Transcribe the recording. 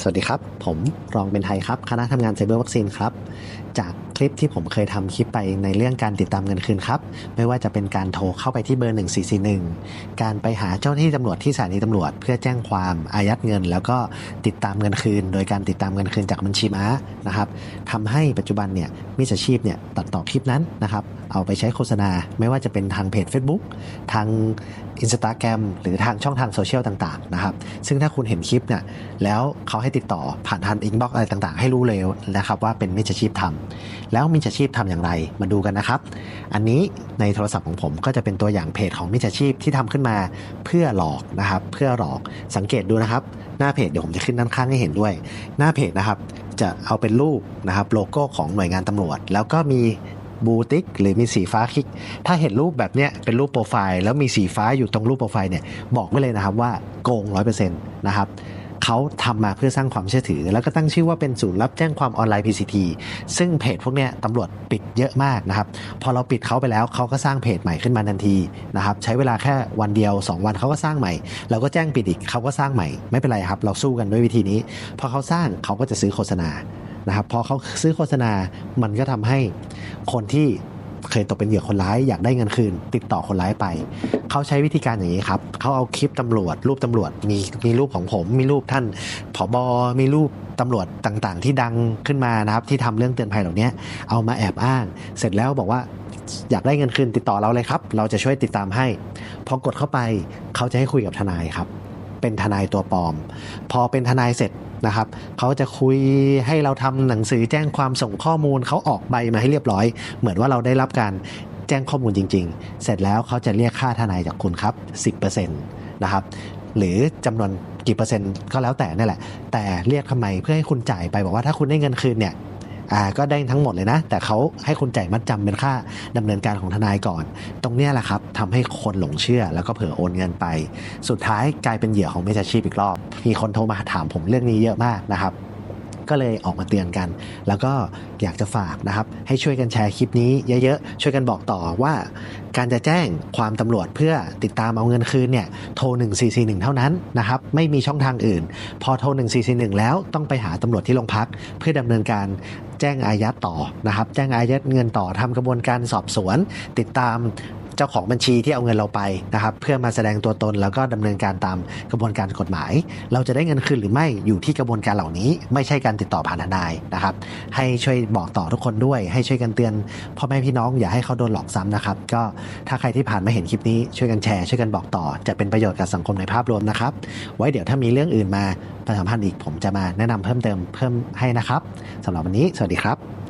สวัสดีครับ ผมรองเป็นไทยครับ คณะทำงานไซเบอร์วัคซีนครับ จากคลิปที่ผมเคยทำคลิปไปในเรื่องการติดตามเงินคืนครับ ไม่ว่าจะเป็นการโทรเข้าไปที่เบอร์ 1441 การไปหาเจ้าหน้าที่ตำรวจที่สถานีตำรวจ เพื่อแจ้งความอายัดเงิน แล้วก็ติดตามเงินคืน โดยการติดตามเงินคืนจากบัญชีม้านะครับทำให้ปัจจุบันเนี่ยมิจฉาชีพเนี่ยตัดต่อคลิปนั้นนะครับ เอาไปใช้โฆษณา ไม่ว่าจะเป็นทางเพจ Facebook ทาง Instagram หรือทางช่องทางโซเชียลต่างๆนะครับ ซึ่งถ้าคุณเห็นคลิปเนี่ยแล้วเขาให้ติดต่อผ่านทางอินบ็อกอะไรต่างๆ ให้รู้เลยนะครับว่าเป็นมิจฉาชีพทำแล้วมิจฉาชีพทำอย่างไรมาดูกันนะครับ อันนี้ในโทรศัพท์ของผมก็จะเป็นตัวอย่างเพจของมิจฉาชีพที่ทำขึ้นมาเพื่อหลอกนะครับ เพื่อหลอกสังเกตดูนะครับ หน้าเพจเดี๋ยวผมจะขึ้นด้านข้างให้เห็นด้วย หน้าเพจนะครับ จะเอาเป็นรูปนะครับโลโก้ของหน่วยงานตำรวจ แล้วก็มีบูติกหรือมีสีฟ้าคลิก ถ้าเห็นรูปแบบเนี้ยเป็นรูปโปรไฟล์แล้วมีสีฟ้าอยู่ตรงรูปโปรไฟล์เนี่ยบอกไว้เลยนะครับว่าโกง 100%นะครับ เขาทำมาเพื่อสร้างความเชื่อถือ แล้วก็ตั้งชื่อว่าเป็นศูนย์รับแจ้งความออนไลน์ PCT ซึ่งเพจพวกเนี้ยตำรวจปิดเยอะมากนะครับพอเราปิดเขาไปแล้วเขาก็สร้างเพจใหม่ขึ้นมาทันทีนะครับใช้เวลาแค่วันเดียว 2 วันเขาก็สร้างใหม่ เราก็แจ้งปิดอีกเขาก็สร้างใหม่ไม่เป็นไรครับ เราสู้กันด้วยวิธีนี้ พอเขาสร้างเขาก็จะซื้อโฆษณานะครับพอเขาซื้อโฆษณามันก็ทำให้คนที่เคยตกเป็นเหยื่อคนร้ายอยากได้เงินคืน ติดต่อคนร้ายไป เขาใช้วิธีการอย่างนี้ครับเขาเอาคลิปตำรวจ รูปตำรวจมีมีรูปของผม มีรูปท่านผอบอมีรูปตำรวจต่างๆ ที่ดังขึ้นมานะครับ ที่ทำเรื่องเตือนภัยเหล่านี้เอามาแอบอ้าง เสร็จแล้วบอกว่าอยากได้เงินคืนติดต่อเราเลยครับ เราจะช่วยติดตามให้ พอกดเข้าไปเขาจะให้คุยกับทนายครับ เป็นทนายตัวปลอม พอเป็นทนายเสร็จนะครับเขาจะคุยให้เราทำหนังสือแจ้งความส่งข้อมูลเขาออกใบมาให้เรียบร้อย เหมือนว่าเราได้รับการ แจ้งข้อมูลจริง ๆ เสร็จแล้วเขาจะเรียกค่าทนายจากคุณครับ 10%นะครับหรือจำนวนกี่เปอร์เซ็นต์ก็แล้วแต่นี่แหละ แต่เรียกทำไมเพื่อให้คุณจ่ายไปบอกว่าถ้าคุณได้เงินคืนเนี่ยอ่าก็ได้ทั้งหมดเลยนะ แต่เขาให้คุณจ่ายมัดจำเป็นค่าดำเนินการของทนายก่อน ตรงเนี้ยแหละครับทำให้คนหลงเชื่อแล้วก็เผลอโอนเงินไป สุดท้ายกลายเป็นเหยื่อของมิจฉาชีพอีกรอบ มีคนโทรมาถามผมเรื่องนี้เยอะมากนะครับ ก็เลยออกมาเตือนกัน แล้วก็อยากจะฝากนะครับ ให้ช่วยกันแชร์คลิปนี้เยอะๆ ช่วยกันบอกต่อว่า การจะแจ้งความตำรวจเพื่อติดตามเอาเงินคืนเนี่ยโทร 1441 เท่านั้นนะครับ ไม่มีช่องทางอื่น พอโทร 1441 แล้วต้องไปหาตำรวจที่โรงพัก เพื่อดำเนินการแจ้งอายัดต่อนะครับ แจ้งอายัดเงินต่อทำกระบวนการสอบสวน ติดตาม เจ้าของบัญชีที่เอาเงินเราไปนะครับเพื่อมาแสดงตัวตนแล้วก็ดำเนินการตามกระบวนการกฎหมาย เราจะได้เงินคืนหรือไม่อยู่ที่กระบวนการเหล่านี้ ไม่ใช่การติดต่อผ่านทนายนะครับ ให้ช่วยบอกต่อทุกคนด้วย ให้ช่วยกันเตือนพ่อแม่พี่น้องอย่าให้เขาโดนหลอกซ้ำนะครับ ก็ถ้าใครที่ผ่านมาเห็นคลิปนี้ช่วยกันแชร์ช่วยกันบอกต่อ จะเป็นประโยชน์กับสังคมในภาพรวมนะครับ ไว้เดี๋ยวถ้ามีเรื่องอื่นมาประชาสัมพันธ์อีกผมจะมาแนะนำเพิ่มเติมเพิ่มให้นะครับสำหรับวันนี้ สวัสดีครับ